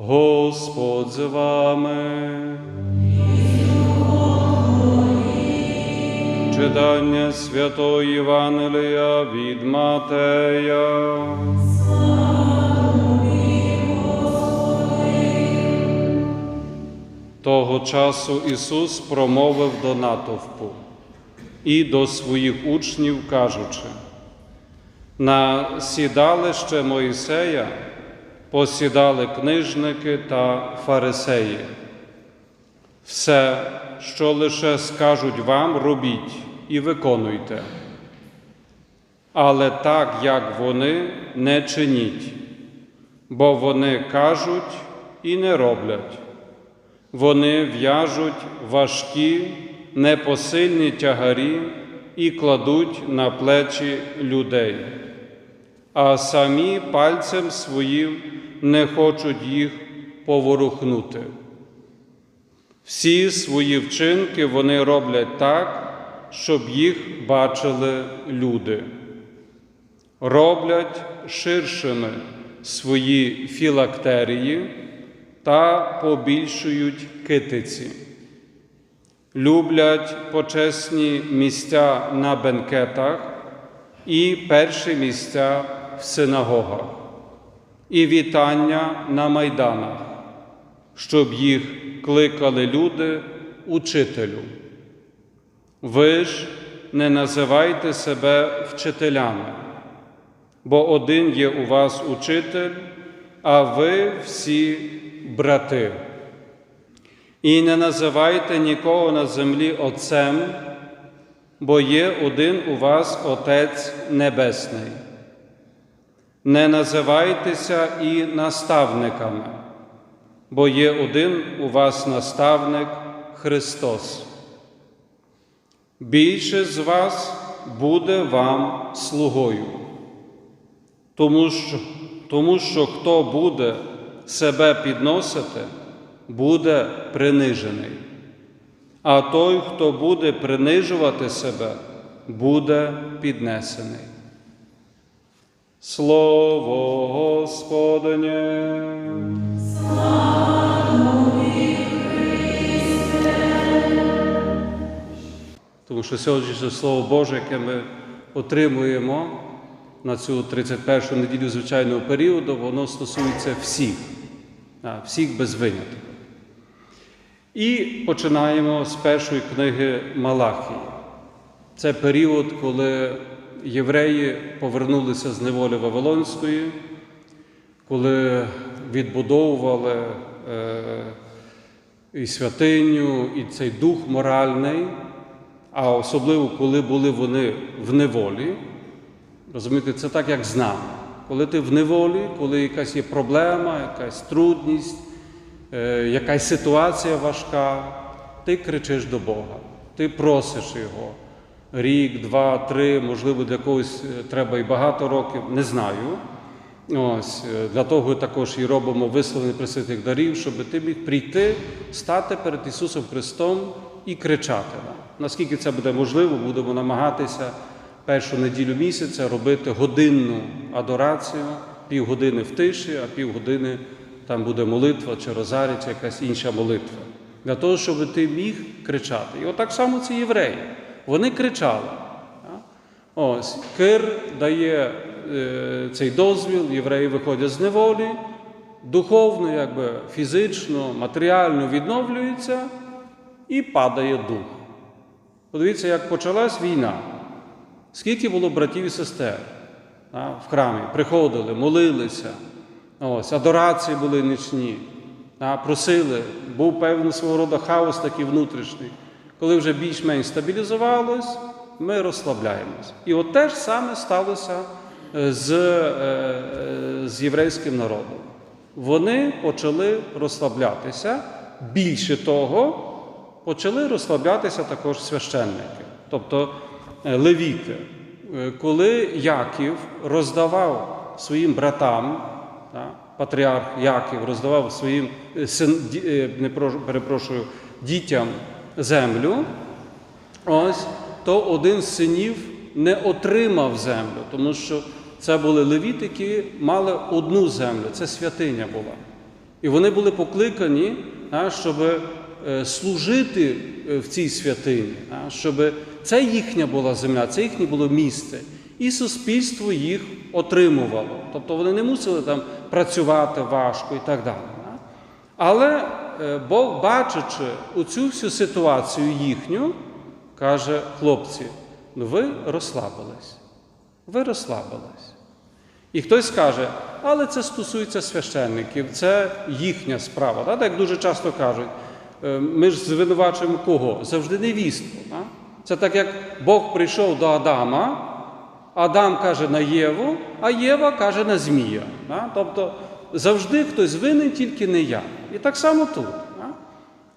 Господь з вами. Читання Святого Євангелія від Матея. Того часу Ісус промовив до натовпу і до своїх учнів, кажучи, на сідалище Моїсея посідали книжники та фарисеї. Все, що лише скажуть вам, робіть і виконуйте. Але так, як вони, не чиніть, бо вони кажуть і не роблять. Вони в'яжуть важкі, непосильні тягарі і кладуть на плечі людей, а самі пальцем своїм не хочуть їх поворухнути. Всі свої вчинки вони роблять так, щоб їх бачили люди. Роблять ширшими свої філактерії та побільшують китиці. Люблять почесні місця на бенкетах і перші місця в синагогах, і вітання на майданах, щоб їх кликали люди учителю. Ви ж не називайте себе вчителями, бо один є у вас учитель, а ви всі брати. І не називайте нікого на землі Отцем, бо є один у вас Отець Небесний. Не називайтеся і наставниками, бо є один у вас наставник Христос. Більше з вас буде вам слугою, тому що, тому що хто буде себе підносити, буде принижений. А той, хто буде принижувати себе, буде піднесений. Слово Господнє. Тому що сьогоднішнє Слово Боже, яке ми отримуємо на цю 31-ю неділю звичайного періоду, воно стосується всіх, всіх без винятку. І починаємо з першої книги Малахії. Це період, коли євреї повернулися з неволі Вавилонської, коли відбудовували е, і святиню, і цей дух моральний, а особливо, коли були вони в неволі. Розумієте, це так, як з нами. Коли ти в неволі, коли якась є проблема, якась трудність, е, якась ситуація важка, ти кричиш до Бога, ти просиш Його. Рік, два, три, можливо, для когось е, треба і багато років, не знаю. Ось, е, Для того також і робимо висловлення пресвятих дарів, щоб ти міг прийти, стати перед Ісусом Христом і кричати нам. Наскільки це буде можливо, будемо намагатися першу неділю місяця робити годинну адорацію, півгодини в тиші, а півгодини там буде молитва чи розарі, чи якась інша молитва. Для того, щоб ти міг кричати. І отак само ці євреї. Вони кричали. Ось, Кир дає е, цей дозвіл, євреї виходять з неволі, духовно, якби, фізично, матеріально відновлюються і падає дух. Подивіться, як почалась війна. Скільки було братів і сестер в храмі, приходили, молилися, ось, адорації були нічні, просили, був певний свого роду хаос такий внутрішній. Коли вже більш-менш стабілізувалось, ми розслабляємось. І от те ж саме сталося е, з, е, з єврейським народом. Вони почали розслаблятися. Більше того, почали розслаблятися також священники, тобто е, левіти. Е, Коли Яків роздавав своїм братам, та, патріарх Яків роздавав своїм е, е, перепрошую, дітям землю, ось, то один з синів не отримав землю, тому що це були левіти, які мали одну землю, це святиня була. І вони були покликані, щоб е, служити е, в цій святині, щоб це їхня була земля, це їхнє було місце. І суспільство їх отримувало. Тобто вони не мусили там працювати важко і так далі. Але Бог, бачачи оцю всю ситуацію їхню, каже, хлопці, ну ви розслабились. Ви розслабились. І хтось скаже, але це стосується священників, це їхня справа. Так, як дуже часто кажуть, е, ми ж звинувачуємо кого? Завжди невістку. Так? Це так, як Бог прийшов до Адама, Адам каже на Єву, а Єва каже на Змія. Так? Тобто завжди хтось винен, тільки не я. І так само тут. Так?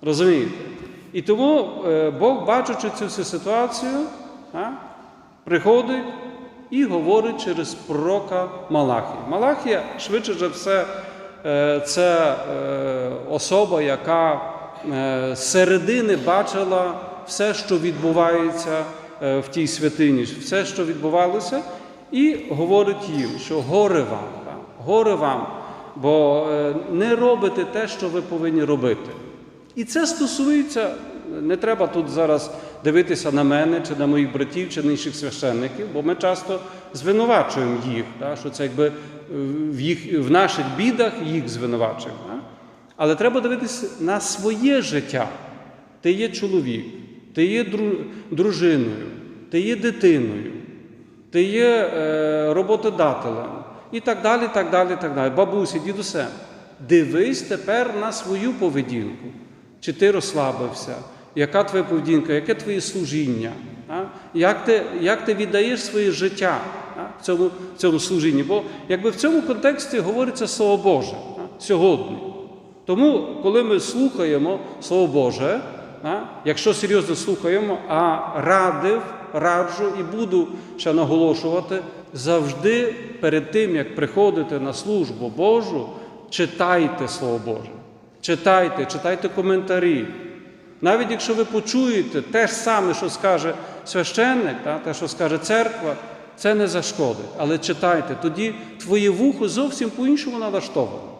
Розумієте? І тому е, Бог, бачачи цю всю ситуацію, так, приходить і говорить через пророка Малахія. Малахія, швидше за все, е, це е, особа, яка середини бачила все, що відбувається в тій святині, все, що відбувалося, і говорить їм, що горе вам, горе вам, бо е, не робите те, що ви повинні робити. І це стосується, не треба тут зараз дивитися на мене, чи на моїх братів, чи на інших священників, бо ми часто звинувачуємо їх, що це якби е, в, їх, в наших бідах їх звинувачуємо. Але треба дивитися на своє життя. Ти є чоловік, ти є дружиною, ти є дитиною, ти є е, роботодателем і так далі, так далі, так далі. Бабусі, дідусем. Дивись тепер на свою поведінку. Чи ти розслабився? Яка твоя поведінка, яке твоє служіння? Як, ти, як ти віддаєш своє життя? В, цьому, в цьому служінні? Бо якби в цьому контексті говориться Слово Боже сьогодні. Тому, коли ми слухаємо Слово Боже, якщо серйозно слухаємо, а радив, раджу і буду ще наголошувати, завжди перед тим, як приходите на службу Божу, читайте Слово Боже. Читайте, читайте коментарі. Навіть якщо ви почуєте те ж саме, що скаже священник, та, те, що скаже церква, це не зашкодить. Але читайте, тоді твоє вухо зовсім по-іншому налаштоване.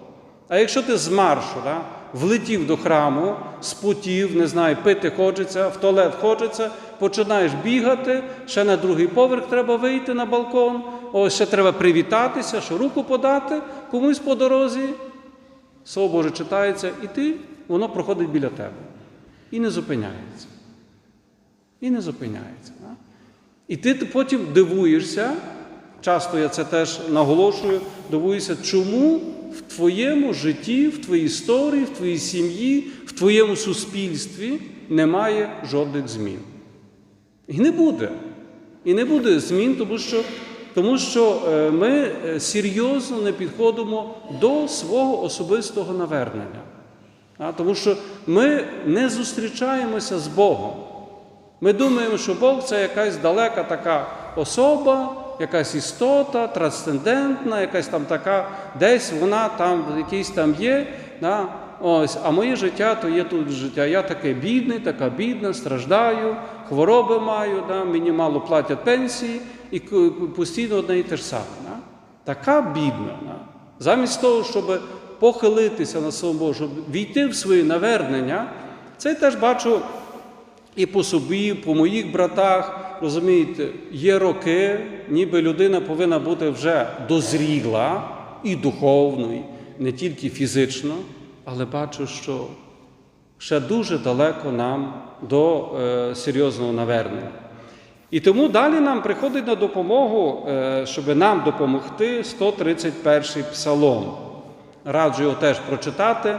А якщо ти з маршу да, влетів до храму, спотів, не знаю, пити хочеться, в туалет хочеться, починаєш бігати, ще на другий поверх треба вийти на балкон, ось ще треба привітатися, що руку подати комусь по дорозі. Слово Боже читається, і ти, воно проходить біля тебе. І не зупиняється. І не зупиняється. Да? І ти потім дивуєшся, часто я це теж наголошую, дивуєшся, чому в твоєму житті, в твоїй історії, в твоїй сім'ї, в твоєму суспільстві немає жодних змін. І не буде. І не буде змін, тому що, тому що е, ми е, серйозно не підходимо до свого особистого навернення. Тому що ми не зустрічаємося з Богом. Ми думаємо, що Бог це якась далека така особа, якась істота, трансцендентна, якась там така, десь вона там якийсь там є. Да? Ось, а моє життя то є тут життя. Я таке бідний, така бідна, страждаю, хвороби маю, да? мені мало платять пенсії і постійно одне і те ж саме. Да? Така бідна. Да? Замість того, щоб похилитися на Богу, щоб війти в своє навернення, це я теж бачу і по собі, по моїх братах, розумієте, є роки, ніби людина повинна бути вже дозріла і духовно, і не тільки фізично, але бачу, що ще дуже далеко нам до е, серйозного навернення. І тому далі нам приходить на допомогу, е, щоб нам допомогти 131 псалом. Раджу його теж прочитати.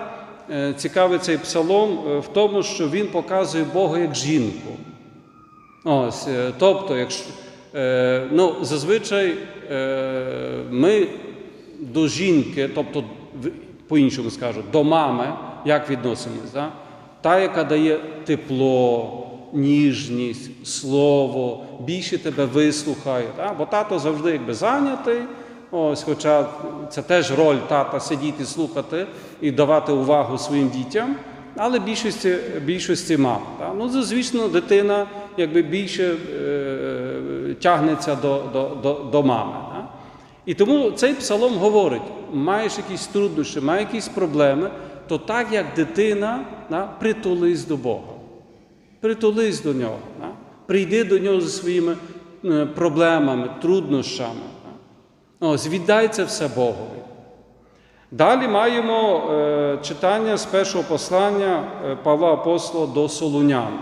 Е, Цікавий цей псалом в тому, що він показує Бога як жінку. Ось, тобто, якщо, ну, зазвичай ми до жінки, тобто, по-іншому скажу, до мами, як відносимось? Да? Та, яка дає тепло, ніжність, слово, більше тебе вислухає. Да? Бо тато завжди якби зайнятий. Ось, хоча це теж роль тата сидіти, слухати і давати увагу своїм дітям, але більшості, більшості мам. Так? Ну, звісно, дитина якби більше е, тягнеться до, до, до, до мами. Так? І тому цей псалом говорить: маєш якісь труднощі, маєш якісь проблеми, то так як дитина, да, притулись до Бога. Притулись до нього. Да? Прийди до нього зі своїми е, проблемами, труднощами. Да? Ось, віддай це все Богові. Далі маємо е, читання з першого послання е, Павла Апостола до Солунян.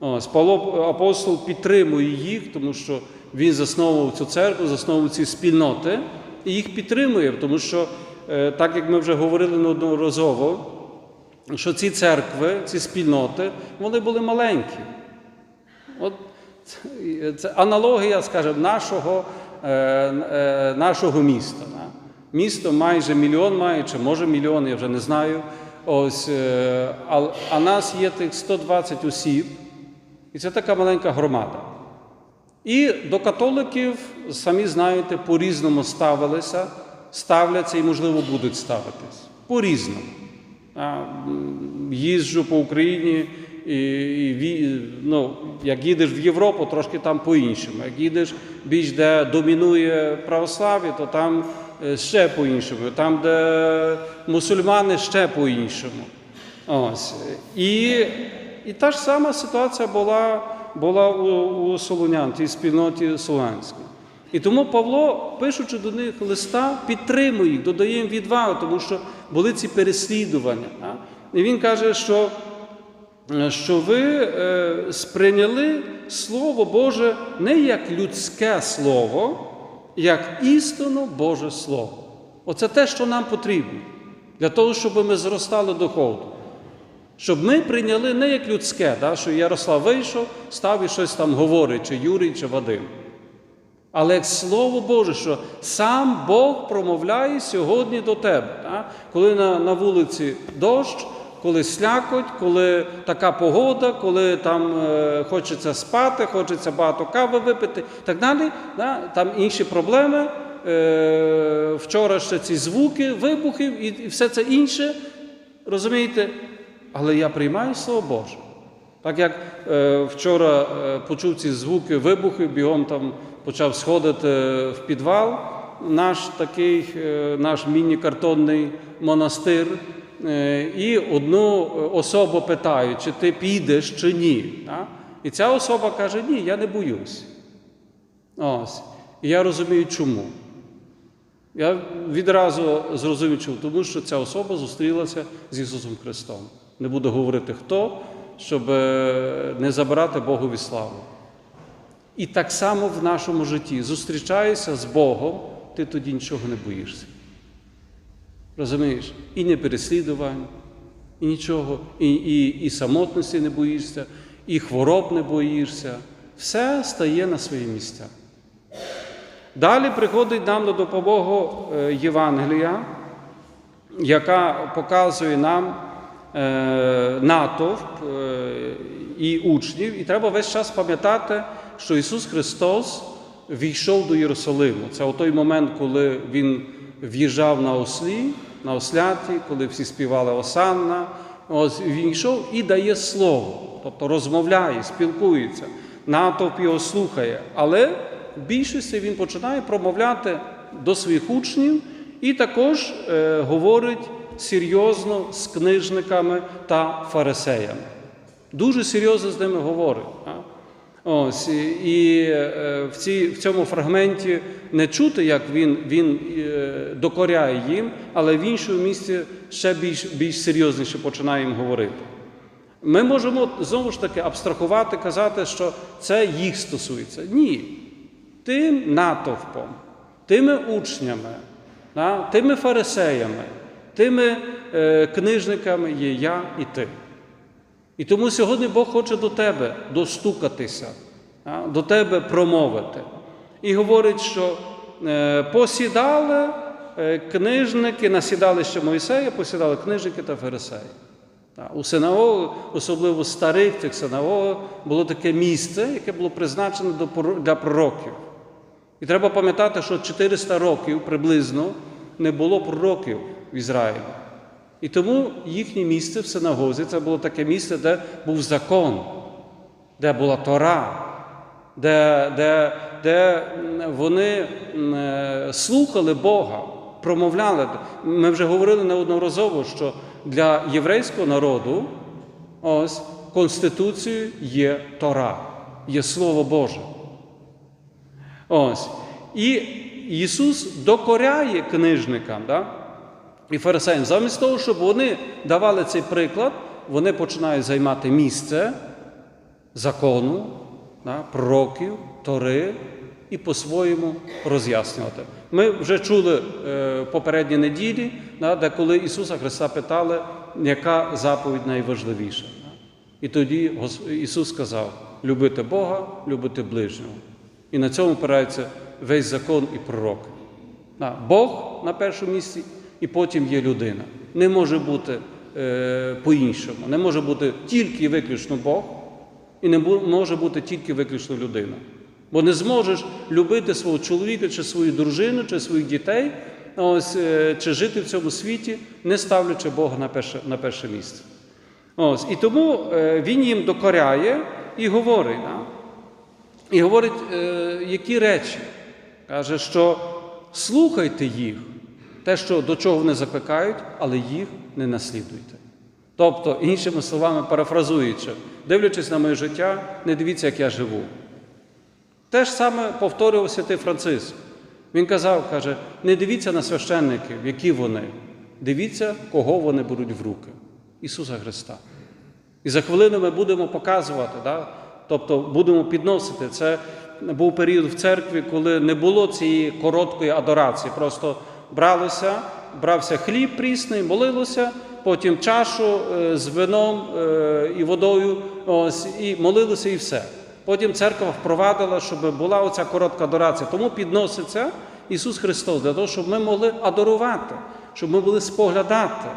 Ось, Павло апостол підтримує їх, тому що він засновував цю церкву, засновував ці спільноти, і їх підтримує, тому що, так як ми вже говорили неодноразово, що ці церкви, ці спільноти, вони були маленькі. От це- аналогія, скажімо, нашого, е, е, нашого міста. Місто майже мільйон має, чи може мільйон, я вже не знаю. Ось, е, а, а нас є тих 120 осіб, і це така маленька громада. І до католиків, самі знаєте, по-різному ставилися, ставляться і, можливо, будуть ставитись. По-різному. Їжджу по Україні, і, і, ну, як їдеш в Європу, трошки там по-іншому. Як їдеш більш де домінує православ'я, то там е, ще по-іншому. Там, де мусульмани, ще по-іншому. Ось. І, і та ж сама ситуація була, була у, у Солонян, тій спільноті Солонській. І тому Павло, пишучи до них листа, підтримує їх, додає їм відвагу, тому що були ці переслідування. І він каже, що, е, що ви е, сприйняли Слово Боже не як людське слово, як істинно Боже Слово. Оце те, що нам потрібно для того, щоб ми зростали духовно. Щоб ми прийняли не як людське, що Ярослав вийшов, став і щось там говорить, чи Юрій, чи Вадим. Але Слово Боже, що сам Бог промовляє сьогодні до тебе. Да? Коли на, на вулиці дощ, коли слякоть, коли така погода, коли там е, хочеться спати, хочеться багато кави випити, так далі. Да? Там інші проблеми. Е, вчора ще ці звуки, вибухів і, і все це інше. Розумієте? Але я приймаю Слово Боже. Так як е, вчора е, почув ці звуки вибухів, бігом там почав сходити в підвал, наш такий, е, наш міні-картонний монастир, е, і одну особу питаю, чи ти підеш, чи ні. І ця особа каже, ні, я не боюсь. Ось. І я розумію, чому. Я відразу зрозумів, чому, тому що ця особа зустрілася з Ісусом Христом. Не буду говорити хто, щоб е, не забирати Богові славу. І так само в нашому житті зустрічаєшся з Богом, ти тоді нічого не боїшся. Розумієш? І не переслідувань, і нічого, і, і, і самотності не боїшся, і хвороб не боїшся. Все стає на свої місця. Далі приходить нам на допомогу е, Євангелія, яка показує нам е, натовп е, і учнів. І треба весь час пам'ятати, що Ісус Христос війшов до Єрусалиму. Це у той момент, коли Він в'їжджав на ослі, на осляті, коли всі співали Осанна. Ось він йшов і дає слово, тобто розмовляє, спілкується, натовп його слухає. Але в більшості він починає промовляти до своїх учнів і також е, говорить серйозно з книжниками та фарисеями. Дуже серйозно з ними говорить. Ось, і- е, в, ці, в цьому фрагменті не чути, як він, він е, докоряє їм, але в іншому місці ще більш, більш серйозніше починає їм говорити. Ми можемо знову ж таки абстрахувати, казати, що це їх стосується. Ні. Тим натовпом, тими учнями, тими фарисеями, тими е, книжниками є я і ти. І тому сьогодні Бог хоче до тебе достукатися, до тебе промовити. І говорить, що е, посідали е, книжники, на сідалище Мойсея, посідали книжники та фарисеї. У синагогах, особливо старих цих синагогах, було таке місце, яке було призначене для пророків. І треба пам'ятати, що 400 років приблизно не було пророків в Ізраїлі. І тому їхнє місце в синагозі це було таке місце, де був закон, де була Тора, де, де, де вони е, слухали Бога. промовляли. Ми вже говорили неодноразово, що для єврейського народу ось конституцією є Тора, є Слово Боже. Ось. І Ісус докоряє книжникам да? І фарисеям. Замість того, щоб вони давали цей приклад, вони починають займати місце закону, пророків, Тори і по-своєму роз'яснювати. Ми вже чули е, попередні неділі, де коли Ісуса Христа питали, яка заповідь найважливіша. І тоді Ісус сказав: любити Бога, любити ближнього. І на цьому опирається весь закон і пророк. Бог на першому місці, і потім є людина. Не може бути е, по-іншому. Не може бути тільки і виключно Бог, і не може бути тільки виключно людина. Бо не зможеш любити свого чоловіка, чи свою дружину, чи своїх дітей, ось, е, чи жити в цьому світі, не ставлячи Бога на перше, на перше місце. Ось, і тому е, він їм докоряє і говорить. Да? І говорить, е, які речі. Каже, що слухайте їх, те, що до чого вони закликають, але їх не наслідуйте. Тобто, іншими словами, парафразуючи, дивлячись на моє життя, не дивіться, як я живу. Те ж саме повторював святий Франциск. Він казав, каже, не дивіться на священників, які вони. Дивіться, кого вони беруть в руки. Ісуса Христа. І за хвилину ми будемо показувати, да? тобто будемо підносити. Це був період в церкві, коли не було цієї короткої адорації. Просто бралося, брався хліб прісний, молилося, потім чашу е, з вином е, і водою, ось, і молилося, і все. Потім церква впровадила, щоб була оця коротка адорація. Тому підноситься Ісус Христос для того, щоб ми могли адорувати, щоб ми могли споглядати,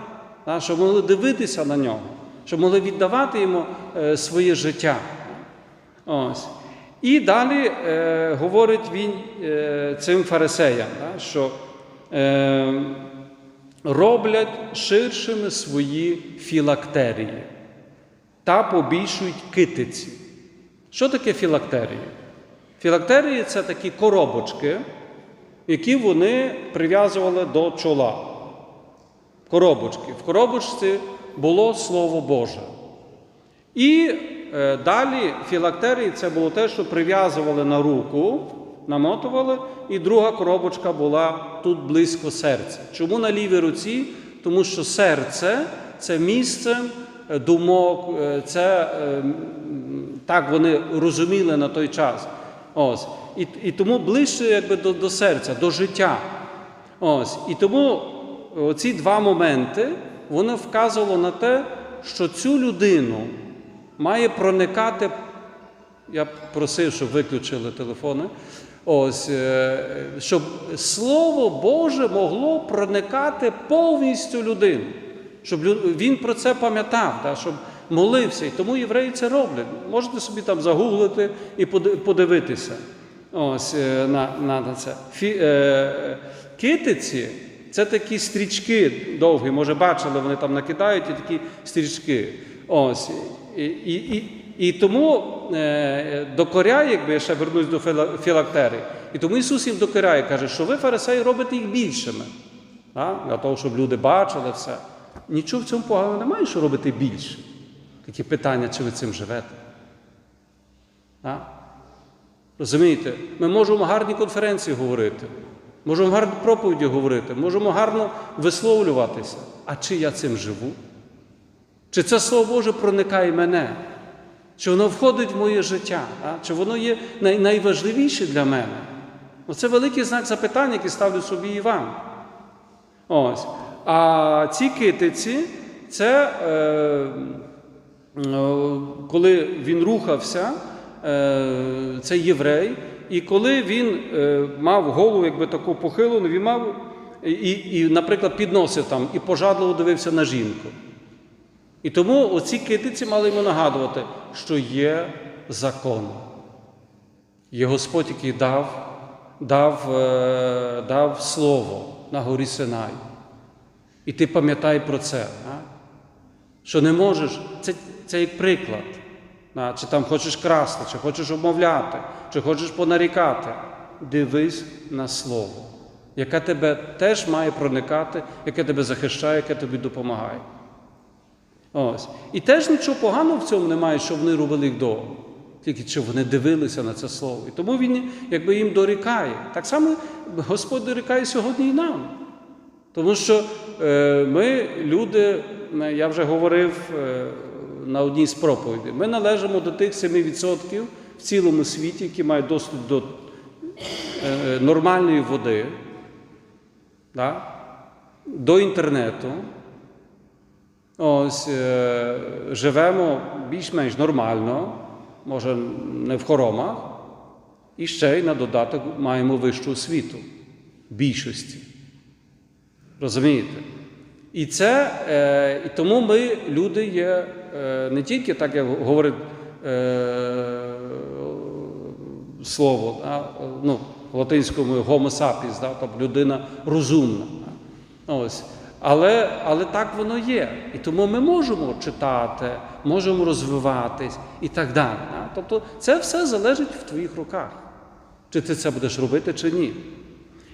щоб ми могли дивитися на нього, щоб могли віддавати йому е, своє життя. Ось. І далі е, говорить він е, цим фарисеям, да, що роблять ширшими свої філактерії та побільшують китиці. Що таке філактерії? Філактерії це такі коробочки, які вони прив'язували до чола. Коробочки. В коробочці було Слово Боже. І е, далі філактерії це було те, що прив'язували на руку, намотували, і друга коробочка була тут близько серця. Чому на лівій руці? Тому що серце це місце е, думок, е, це е, так вони розуміли на той час. Ось. І, і тому ближче якби, до, до серця, до життя. Ось. І тому ці два моменти воно вказувало на те, що цю людину має проникати. Я просив, щоб виключили телефони. Ось, е, щоб Слово Боже могло проникати повністю людину, щоб він про це пам'ятав, да, щоб молився. І тому євреї це роблять. Можете собі там загуглити і подивитися ось, е, на, на, це. Фі, е, китиці це такі стрічки довгі, може бачили, вони там накидають і такі стрічки. Ось. І, і, і, і тому е, докоряє, якби я ще вернусь до філа- філактерії, і тому Ісус їм докоряє, каже, що ви, фарисеї, робите їх більшими. Для того, щоб люди бачили все. Нічого в цьому поганого немає, що робити більше. Такі питання, чи ви цим живете. Розумієте, ми можемо гарні конференції говорити, можемо гарні проповіді говорити, можемо гарно висловлюватися. А чи я цим живу? Чи це Слово Боже проникає мене? Чи воно входить в моє життя? А? Чи воно є най- найважливіше для мене? Оце великий знак запитання, який ставлю собі і вам. Ось. А ці китиці, це е, коли він рухався, е, це єврей, і коли він е, мав голову якби таку похилену, він мав, і, і, наприклад, підносив там і пожадливо дивився на жінку. І тому оці китиці мали йому нагадувати, що є закон. Є Господь, який дав, дав, е, дав слово на горі Синай. І ти пам'ятай про це. Що не можеш, це, це як приклад. Чи там хочеш красти, чи хочеш обмовляти, чи хочеш понарікати. Дивись на слово. яке тебе теж має проникати, яке тебе захищає, яке тобі допомагає. Ось. І теж нічого поганого в цьому немає, що вони робили довго. Тільки щоб вони дивилися на це слово. І тому він якби їм дорікає. Так само Господь дорікає сьогодні і нам. Тому що е, ми, люди, я вже говорив е, на одній з проповідей, ми належимо до тих 7% в цілому світі, які мають доступ до е, нормальної води, да? до інтернету. Ось е, живемо більш-менш нормально, може не в хоромах, і ще й на додаток маємо вищу освіту більшості. Розумієте? І це, е, і тому ми, люди, є е, не тільки так, як говорить слово, а, ну, латинському homo sapiens, да, тобто людина розумна. Ось. Але, але так воно є. І тому ми можемо читати, можемо розвиватись і так далі. да. Тобто це все залежить в твоїх руках. Чи ти це будеш робити, чи ні.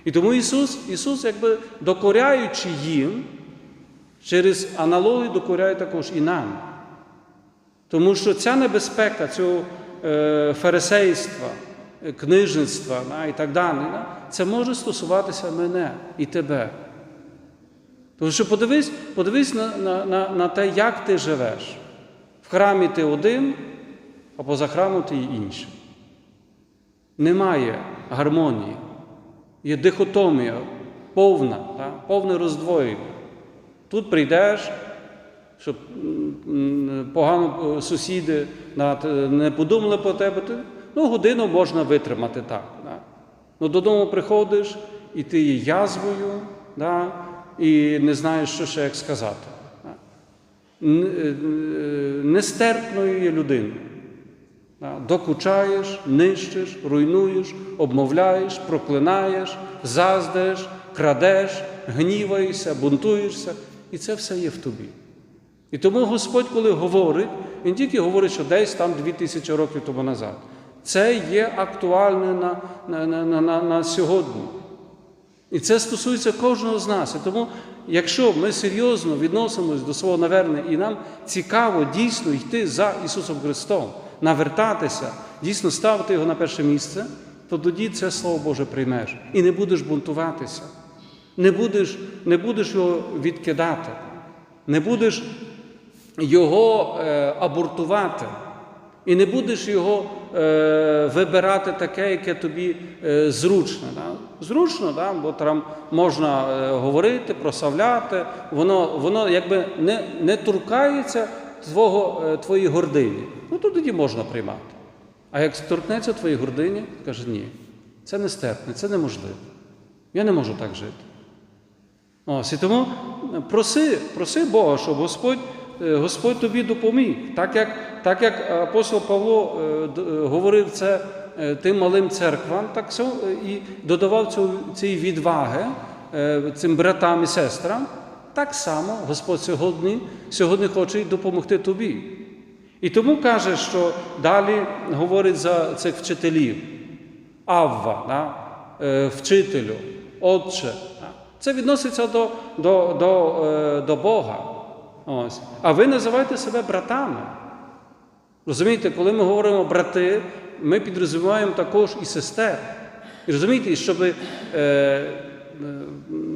І тому Ісус, Ісус, якби докоряючи їм, через аналогію докоряє також і нам. Тому що ця небезпека цього е, фарисейства, е, книжництва і так далі, да, це може стосуватися мене і тебе. Тому що подивись, подивись на, на, на, на те, як ти живеш. В храмі ти один, а поза храмом ти інший. Немає гармонії. Є дихотомія, повна, так? повне роздвоєння. Тут прийдеш, щоб погано е, сусіди не подумали про тебе, ти, ну, годину можна витримати так. Да? Ну, додому приходиш, і ти є язвою, да? І не знаєш, що ще як сказати. Е, е, Нестерпною є людиною. Докучаєш, нищиш, руйнуєш, обмовляєш, проклинаєш, заздриш, крадеш, гніваєшся, бунтуєшся. І це все є в тобі. І тому Господь, коли говорить, Він тільки говорить, що десь там дві тисячі років тому назад. Це є актуальне на, на, на, на, на сьогодні. І це стосується кожного з нас. І тому, якщо ми серйозно відносимось до свого навернення, і нам цікаво дійсно йти за Ісусом Христом, навертатися, дійсно ставити його на перше місце, то тоді це Слово Боже приймеш. І не будеш бунтуватися, не будеш, не будеш його відкидати, не будеш його е, абортувати. І не будеш його е, вибирати таке, яке тобі е, зручно. Да? Зручно, да? бо там можна е, говорити, прославляти, воно, воно якби не, не торкається твого, е, твоєї гордині. Ну то тоді можна приймати. А як торкнеться твоєї гордині, каже, ні, це нестерпне, це неможливо. Я не можу так жити. Ось, і тому проси, проси Бога, щоб Господь, е, Господь тобі допоміг. Так як, так як апостол Павло е, е, говорив це е, тим малим церквам, так е, і додавав цієї відваги е, цим братам і сестрам, так само Господь сьогодні, сьогодні хоче допомогти тобі. І тому каже, що далі говорить за цих вчителів. Авва, да? е, вчителю, отче. Це відноситься до, до, до, е, до Бога. Ось. А ви називаєте себе братами. Розумієте, коли ми говоримо брати, ми підрозуміємо також і сестер. І розумієте, і щоб е, е,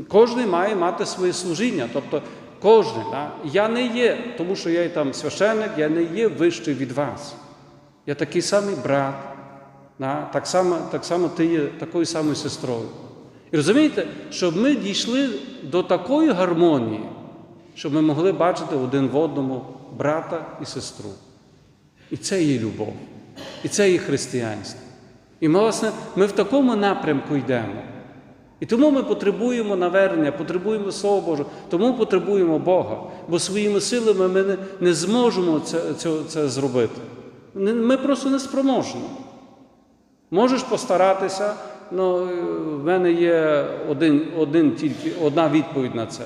кожен має мати своє служіння. Тобто кожен. Да? Я не є, тому що я є там священник, я не є вищий від вас. Я такий самий брат. Да? Так, само, так само ти є такою самою сестрою. І розумієте, щоб ми дійшли до такої гармонії, щоб ми могли бачити один в одному брата і сестру. І це є любов, і це є християнство. І ми, власне, ми в такому напрямку йдемо. І тому ми потребуємо навернення, потребуємо Слова Боже, тому потребуємо Бога, бо своїми силами ми не, не зможемо це, це, це зробити. Ми просто не спроможні. Можеш постаратися, але в мене є один, один тільки, одна відповідь на це.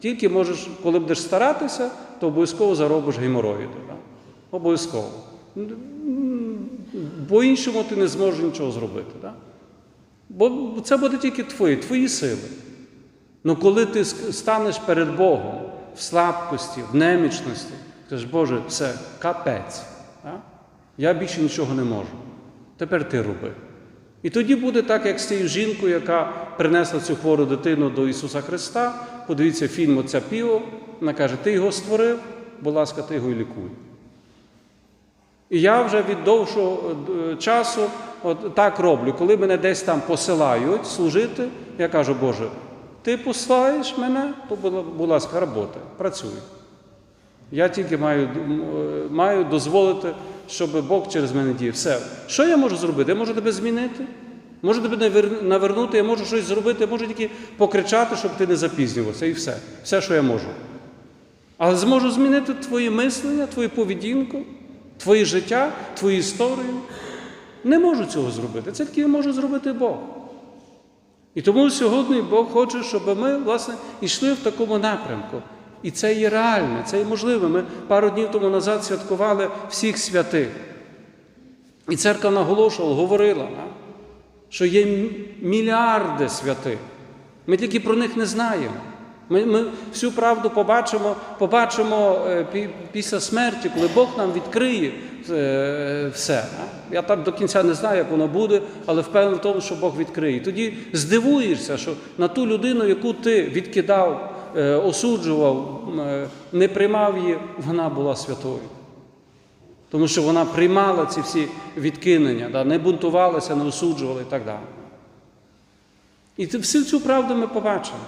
Тільки можеш, коли будеш старатися, то обов'язково заробиш геморроїди. Обов'язково. М, По-іншому ти не зможеш нічого зробити. Да? Бо це буде тільки твої, твої сили. Ну коли ти станеш перед Богом в слабкості, в немічності, скажеш, Боже, все, капець. А? Я більше нічого не можу. Тепер ти роби. І тоді буде так, як з цією жінкою, яка принесла цю хвору дитину до Ісуса Христа. Подивіться фільм Отця Піо. Вона каже, ти його створив, будь ласка, ти його і лікуй. І я вже від довшого е, часу от так роблю. Коли мене десь там посилають служити, я кажу, Боже, ти посилаєш мене, то, будь- ласка, робота, працюй. Я тільки маю, е, маю дозволити, щоб Бог через мене діяв. Все. Що я можу зробити? Я можу тебе змінити, можу тебе навер- навернути, я можу щось зробити, я можу тільки покричати, щоб ти не запізнювався, і все. Все, що я можу. Але зможу змінити твоє мислення, твою поведінку, твоє життя, твою історію. Не можу цього зробити. Це тільки може зробити Бог. І тому сьогодні Бог хоче, щоб ми, власне, йшли в такому напрямку. І це є реальне, це є можливе. Ми пару днів тому назад святкували всіх святих. І церква наголошувала, говорила, що є мільярди святих. Ми тільки про них не знаємо. Ми, ми всю правду побачимо, побачимо е, після смерті, коли Бог нам відкриє е, все. Я так до кінця не знаю, як воно буде, але впевнений в тому, що Бог відкриє. Тоді здивуєшся, що на ту людину, яку ти відкидав, е, осуджував, не приймав її, вона була святою. Тому що вона приймала ці всі відкинення, не бунтувалася, не осуджувала і так далі. І всю цю правду ми побачимо.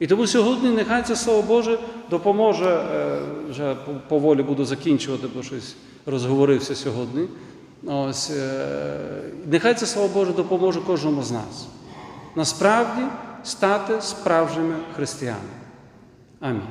І тому сьогодні нехай це Слово Боже допоможе, е, вже поволі буду закінчувати, бо щось розговорився сьогодні. Ось, е, нехай це Слово Боже допоможе кожному з нас. Насправді стати справжніми християнами. Амінь.